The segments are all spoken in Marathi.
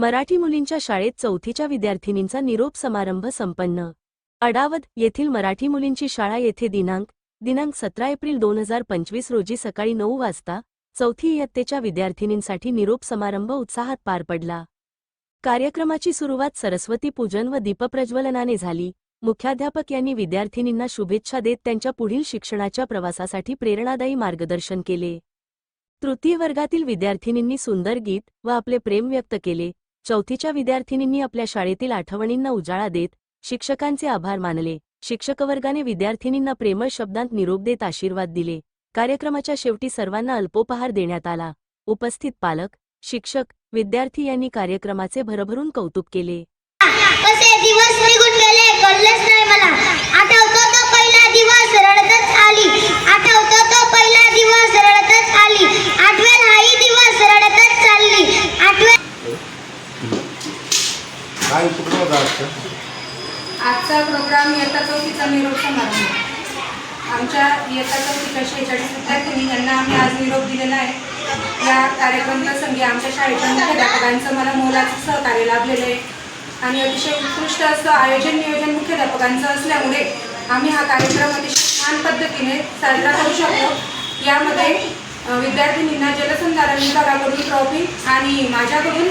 मराठी मुलींच्या शाळेत चौथीच्या विद्यार्थिनींचा निरोप समारंभ संपन्न. अडावत येथील मराठी मुलींची शाळा येथे दिनांक दिनांक सतरा एप्रिल दोन हजार पंचवीस रोजी सकाळी नऊ वाजता चौथी इयत्तेच्या विद्यार्थिनींसाठी निरोप समारंभ उत्साहात पार पडला. कार्यक्रमाची सुरुवात सरस्वती पूजन व दीपप्रज्वलनाने झाली. मुख्याध्यापक यांनी विद्यार्थिनींना शुभेच्छा देत त्यांच्या पुढील शिक्षणाच्या प्रवासासाठी प्रेरणादायी मार्गदर्शन केले. तृतीय वर्गातील विद्यार्थिनींनी सुंदर गीत व आपले प्रेम व्यक्त केले. चौथीच्या विद्यार्थिनींनी आपल्या शाळेतील आठवणींना उजाळा देत शिक्षकांचे आभार मानले. शिक्षकवर्गाने विद्यार्थिनींना प्रेमळ शब्दांत निरोप देत आशीर्वाद दिले. कार्यक्रमाच्या शेवटी सर्वांना अल्पोपहार देण्यात आला. उपस्थित पालक शिक्षक विद्यार्थी यांनी कार्यक्रमाचे भरभरून कौतुक केले. दिवस निघून गेले नाही मला. काय उपक्रम होता आजचा? आजचा प्रोग्राम इयत्ता चौकीचा निरोप समारंभ. आमच्या इयत्ता चौकीच्या शेहेचाळीस विद्यार्थ्यांनी यांना आम्ही आज निरोप दिलेला आहे या कार्यक्रम प्रसंगी आमच्या शाळेच्या मुख्याध्यापकांचं मला मोलाचं सहकार्य लाभलेलं आहे. आणि अतिशय उत्कृष्ट असं आयोजन नियोजन मुख्याध्यापकांचं असल्यामुळे आम्ही हा कार्यक्रम अतिशय छान पद्धतीने साजरा करू शकतो. यामध्ये विद्यार्थिनींना जलसंधारण विभागाकडून ट्रॉफी आणि माझ्याकडून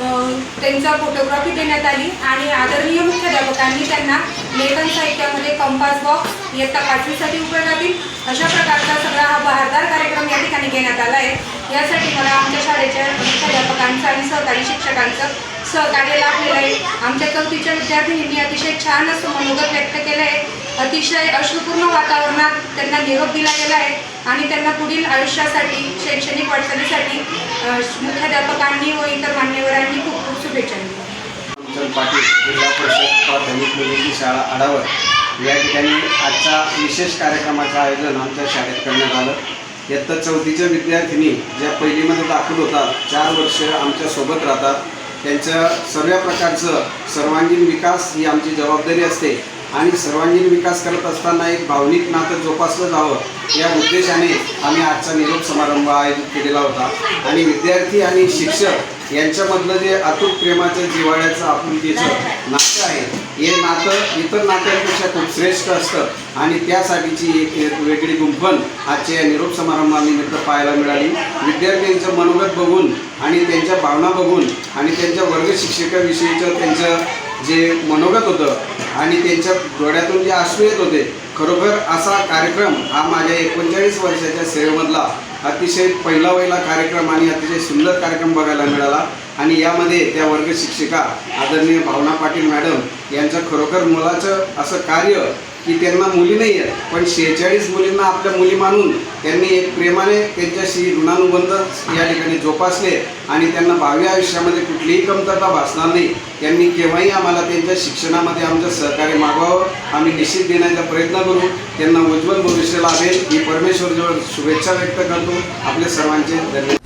त्यांचा फोटोग्राफी देण्यात आली आणि आदरणीय मुख्याध्यापकांनी त्यांना लेखन साहित्यामध्ये कंपास बॉक्स इयत्ता पाचवीसाठी उपयोगातील अशा प्रकारचा सगळा हा बहारदार कार्यक्रम या ठिकाणी घेण्यात आला आहे. यासाठी मला आमच्या शाळेच्या मुख्याध्यापकांचं आणि सहकारी शिक्षकांचं सहकार्य लाभलेलं आहे. आमच्या चौथीच्या विद्यार्थिनींनी अतिशय छान असं मनोगत व्यक्त केलं आहे. अतिशय अश्रुपूर्ण वातावरणात त्यांना निरोप दिला गेला आहे आणि त्यांना पुढील आयुष्यासाठी शैक्षणिक वाटचालीसाठी मुख्याध्यापकांनी व इतर मान्यवरांनी खूप खूप शुभेच्छा दिल्या. पाटील जिल्हा परिषद प्राथमिक मुलींची शाळा आढावत या ठिकाणी आजच्या विशेष कार्यक्रमाचं आयोजन आमच्या शाळेत करण्यात आलं. इयत्ता चौथीच्या विद्यार्थिनी ज्या पहिलीमध्ये दाखल होतात चार वर्ष आमच्यासोबत राहतात. त्यांच्या सर्व प्रकारचं सर्वांगीण विकास ही आमची जबाबदारी असते. आणि सर्वांगीण विकास करत असताना एक भावनिक नातं जोपासलं जावं या उद्देशाने आम्ही आजचा निरोप समारंभ आयोजित केलेला होता. आणि विद्यार्थी आणि शिक्षक यांच्यामधलं जे अतूट प्रेमाचं जिव्हाळ्याचं आपुलकीचं नातं आहे हे नातं इतर नात्यांपेक्षा खूप श्रेष्ठ असतं. आणि त्यासाठीची एक एक वेगळी गुंफण आजच्या या निरोप समारंभानिमित्त पाहायला मिळाली. विद्यार्थ्यांचं मनोगत बघून आणि त्यांच्या भावना बघून आणि त्यांच्या वर्ग शिक्षकाविषयीचं त्यांचं जे मनोगत होतं आणि त्यांच्या डोळ्यातून जे अश्रू येत होते खरोखर असा कार्यक्रम हा माझ्या एकोणचाळीस वर्षाच्या सेवेमधला अतिशय पहिला वहिला कार्यक्रम आणि अतिशय सुंदर कार्यक्रम बघायला मिळाला. आणि यामध्ये त्या वर्ग शिक्षिका आदरणीय भावना पाटील मॅडम यांचं खरोखर मुलाचं असं कार्य की त्यांना मुली नाही आहेत. पण शेहेचाळीस मुलींना आपल्या मुली मानून त्यांनी एक प्रेमाने त्यांच्याशी ऋणानुबंध या ठिकाणी जोपासले आणि त्यांना भावी आयुष्यामध्ये कुठलीही कमतरता भासणार नाही. त्यांनी केव्हाही आम्हाला त्यांच्या शिक्षणामध्ये आमचं सहकार्य मागवावं आम्ही निश्चित देण्याचा प्रयत्न करू. त्यांना उज्ज्वल भविष्य लाभेल. ही परमेश्वरजवळ शुभेच्छा व्यक्त करतो. आपल्या सर्वांचे धन्यवाद.